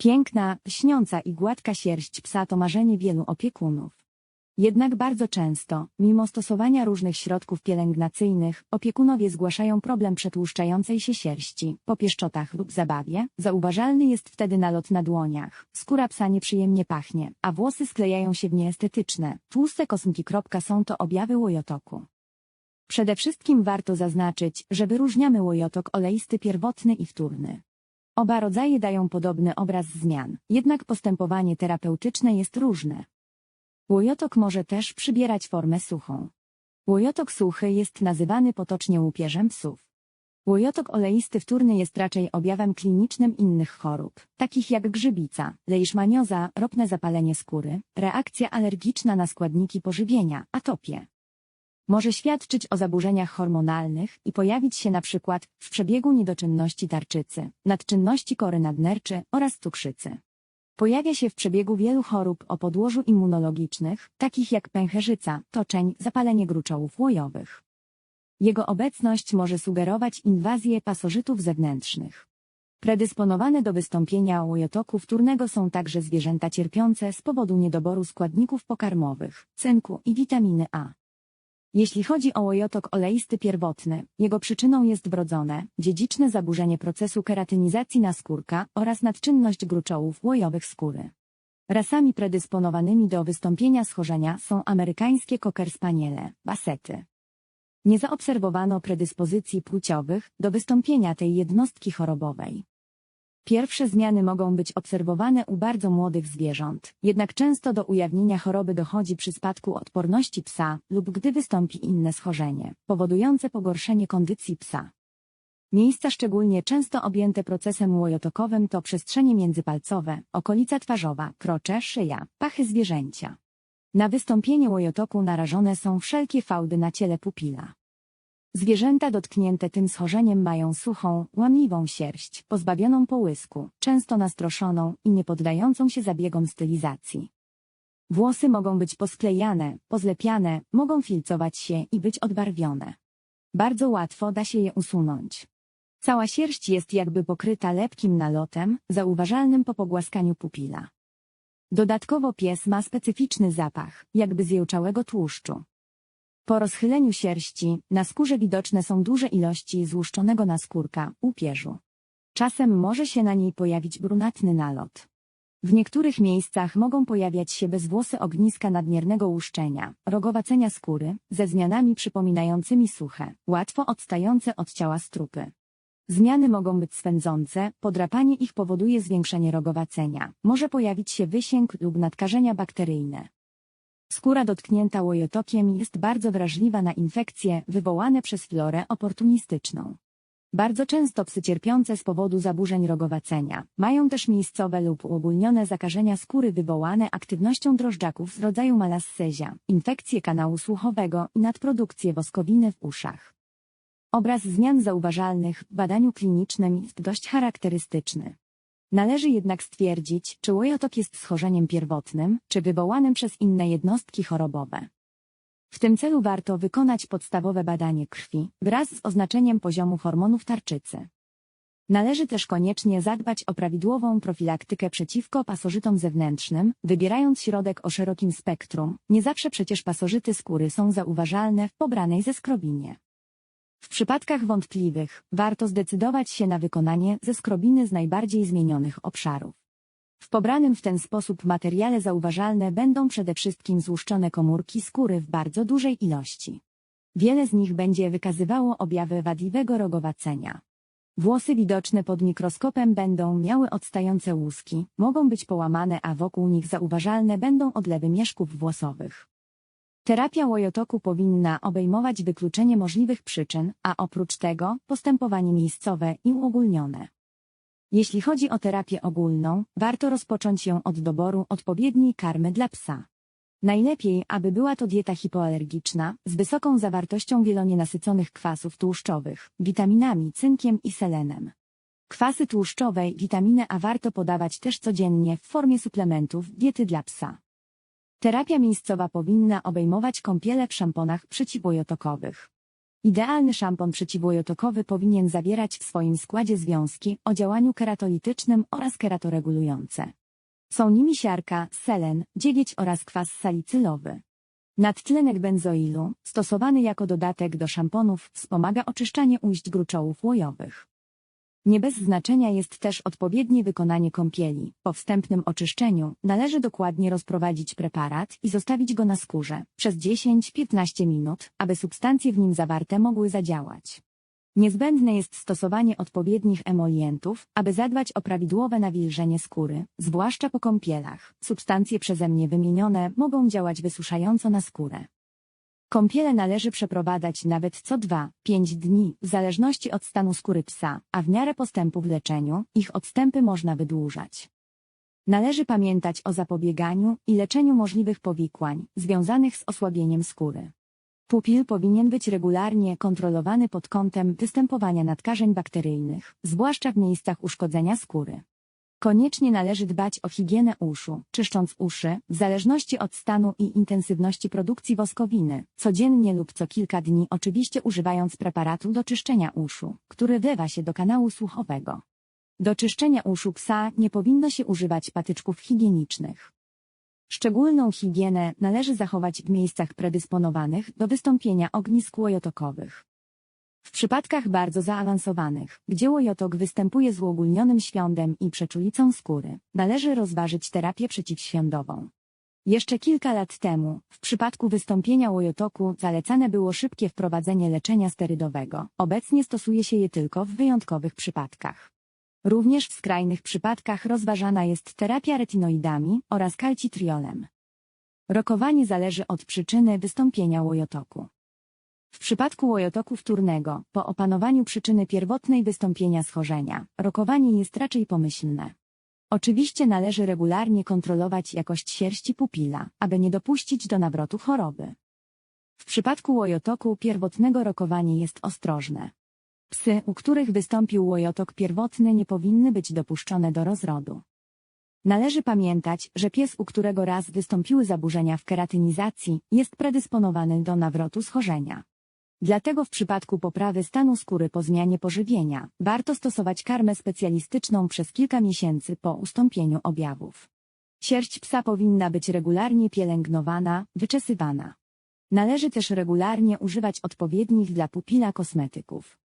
Piękna, śniąca i gładka sierść psa to marzenie wielu opiekunów. Jednak bardzo często, mimo stosowania różnych środków pielęgnacyjnych, opiekunowie zgłaszają problem przetłuszczającej się sierści, po pieszczotach lub zabawie, zauważalny jest wtedy nalot na dłoniach, skóra psa nieprzyjemnie pachnie, a włosy sklejają się w nieestetyczne, tłuste kosmki. Są to objawy łojotoku. Przede wszystkim warto zaznaczyć, że wyróżniamy łojotok oleisty pierwotny i wtórny. Oba rodzaje dają podobny obraz zmian, jednak postępowanie terapeutyczne jest różne. Łojotok może też przybierać formę suchą. Łojotok suchy jest nazywany potocznie łupieżem psów. Łojotok oleisty wtórny jest raczej objawem klinicznym innych chorób, takich jak grzybica, leiszmanioza, ropne zapalenie skóry, reakcja alergiczna na składniki pożywienia, atopie. Może świadczyć o zaburzeniach hormonalnych i pojawić się na przykład w przebiegu niedoczynności tarczycy, nadczynności kory nadnerczy oraz cukrzycy. Pojawia się w przebiegu wielu chorób o podłożu immunologicznych, takich jak pęcherzyca, toczeń, zapalenie gruczołów łojowych. Jego obecność może sugerować inwazję pasożytów zewnętrznych. Predysponowane do wystąpienia łojotoku wtórnego są także zwierzęta cierpiące z powodu niedoboru składników pokarmowych, cynku i witaminy A. Jeśli chodzi o łojotok oleisty pierwotny, jego przyczyną jest wrodzone, dziedziczne zaburzenie procesu keratynizacji naskórka oraz nadczynność gruczołów łojowych skóry. Rasami predysponowanymi do wystąpienia schorzenia są amerykańskie cocker spaniele, basety. Nie zaobserwowano predyspozycji płciowych do wystąpienia tej jednostki chorobowej. Pierwsze zmiany mogą być obserwowane u bardzo młodych zwierząt, jednak często do ujawnienia choroby dochodzi przy spadku odporności psa lub gdy wystąpi inne schorzenie, powodujące pogorszenie kondycji psa. Miejsca szczególnie często objęte procesem łojotokowym to przestrzenie międzypalcowe, okolica twarzowa, krocze, szyja, pachy zwierzęcia. Na wystąpienie łojotoku narażone są wszelkie fałdy na ciele pupila. Zwierzęta dotknięte tym schorzeniem mają suchą, łamliwą sierść, pozbawioną połysku, często nastroszoną i nie poddającą się zabiegom stylizacji. Włosy mogą być posklejane, pozlepiane, mogą filcować się i być odbarwione. Bardzo łatwo da się je usunąć. Cała sierść jest jakby pokryta lepkim nalotem, zauważalnym po pogłaskaniu pupila. Dodatkowo pies ma specyficzny zapach, jakby zjełczałego tłuszczu. Po rozchyleniu sierści, na skórze widoczne są duże ilości złuszczonego naskórka, upierzu. Czasem może się na niej pojawić brunatny nalot. W niektórych miejscach mogą pojawiać się bezwłose ogniska nadmiernego łuszczenia, rogowacenia skóry, ze zmianami przypominającymi suche, łatwo odstające od ciała strupy. Zmiany mogą być swędzące, podrapanie ich powoduje zwiększenie rogowacenia, może pojawić się wysięg lub nadkażenia bakteryjne. Skóra dotknięta łojotokiem jest bardzo wrażliwa na infekcje wywołane przez florę oportunistyczną. Bardzo często psy cierpiące z powodu zaburzeń rogowacenia mają też miejscowe lub uogólnione zakażenia skóry wywołane aktywnością drożdżaków z rodzaju malassezia, infekcje kanału słuchowego i nadprodukcję woskowiny w uszach. Obraz zmian zauważalnych w badaniu klinicznym jest dość charakterystyczny. Należy jednak stwierdzić, czy łojotok jest schorzeniem pierwotnym, czy wywołanym przez inne jednostki chorobowe. W tym celu warto wykonać podstawowe badanie krwi wraz z oznaczeniem poziomu hormonów tarczycy. Należy też koniecznie zadbać o prawidłową profilaktykę przeciwko pasożytom zewnętrznym, wybierając środek o szerokim spektrum. Nie zawsze przecież pasożyty skóry są zauważalne w pobranej zeskrobinie. W przypadkach wątpliwych, warto zdecydować się na wykonanie ze skrobiny z najbardziej zmienionych obszarów. W pobranym w ten sposób materiale zauważalne będą przede wszystkim złuszczone komórki skóry w bardzo dużej ilości. Wiele z nich będzie wykazywało objawy wadliwego rogowacenia. Włosy widoczne pod mikroskopem będą miały odstające łuski, mogą być połamane, a wokół nich zauważalne będą odlewy mieszków włosowych. Terapia łojotoku powinna obejmować wykluczenie możliwych przyczyn, a oprócz tego postępowanie miejscowe i uogólnione. Jeśli chodzi o terapię ogólną, warto rozpocząć ją od doboru odpowiedniej karmy dla psa. Najlepiej, aby była to dieta hipoalergiczna, z wysoką zawartością wielonienasyconych kwasów tłuszczowych, witaminami, cynkiem i selenem. Kwasy tłuszczowe i witaminę A warto podawać też codziennie w formie suplementów diety dla psa. Terapia miejscowa powinna obejmować kąpiele w szamponach przeciwłojotokowych. Idealny szampon przeciwłojotokowy powinien zawierać w swoim składzie związki o działaniu keratolitycznym oraz keratoregulujące. Są nimi siarka, selen, dziewięć oraz kwas salicylowy. Nadtlenek benzoilu, stosowany jako dodatek do szamponów, wspomaga oczyszczanie ujść gruczołów łojowych. Nie bez znaczenia jest też odpowiednie wykonanie kąpieli. Po wstępnym oczyszczeniu należy dokładnie rozprowadzić preparat i zostawić go na skórze przez 10-15 minut, aby substancje w nim zawarte mogły zadziałać. Niezbędne jest stosowanie odpowiednich emolientów, aby zadbać o prawidłowe nawilżenie skóry, zwłaszcza po kąpielach. Substancje przeze mnie wymienione mogą działać wysuszająco na skórę. Kąpiele należy przeprowadzać nawet co 2-5 dni, w zależności od stanu skóry psa, a w miarę postępu w leczeniu, ich odstępy można wydłużać. Należy pamiętać o zapobieganiu i leczeniu możliwych powikłań, związanych z osłabieniem skóry. Pupil powinien być regularnie kontrolowany pod kątem występowania nadkażeń bakteryjnych, zwłaszcza w miejscach uszkodzenia skóry. Koniecznie należy dbać o higienę uszu, czyszcząc uszy, w zależności od stanu i intensywności produkcji woskowiny, codziennie lub co kilka dni oczywiście używając preparatu do czyszczenia uszu, który wlewa się do kanału słuchowego. Do czyszczenia uszu psa nie powinno się używać patyczków higienicznych. Szczególną higienę należy zachować w miejscach predysponowanych do wystąpienia ognisk łojotokowych. W przypadkach bardzo zaawansowanych, gdzie łojotok występuje z uogólnionym świądem i przeczulicą skóry, należy rozważyć terapię przeciwświądową. Jeszcze kilka lat temu, w przypadku wystąpienia łojotoku zalecane było szybkie wprowadzenie leczenia sterydowego. Obecnie stosuje się je tylko w wyjątkowych przypadkach. Również w skrajnych przypadkach rozważana jest terapia retinoidami oraz kalcitriolem. Rokowanie zależy od przyczyny wystąpienia łojotoku. W przypadku łojotoku wtórnego, po opanowaniu przyczyny pierwotnej wystąpienia schorzenia, rokowanie jest raczej pomyślne. Oczywiście należy regularnie kontrolować jakość sierści pupila, aby nie dopuścić do nawrotu choroby. W przypadku łojotoku pierwotnego rokowanie jest ostrożne. Psy, u których wystąpił łojotok pierwotny nie powinny być dopuszczone do rozrodu. Należy pamiętać, że pies, u którego raz wystąpiły zaburzenia w keratynizacji, jest predysponowany do nawrotu schorzenia. Dlatego w przypadku poprawy stanu skóry po zmianie pożywienia, warto stosować karmę specjalistyczną przez kilka miesięcy po ustąpieniu objawów. Sierść psa powinna być regularnie pielęgnowana, wyczesywana. Należy też regularnie używać odpowiednich dla pupila kosmetyków.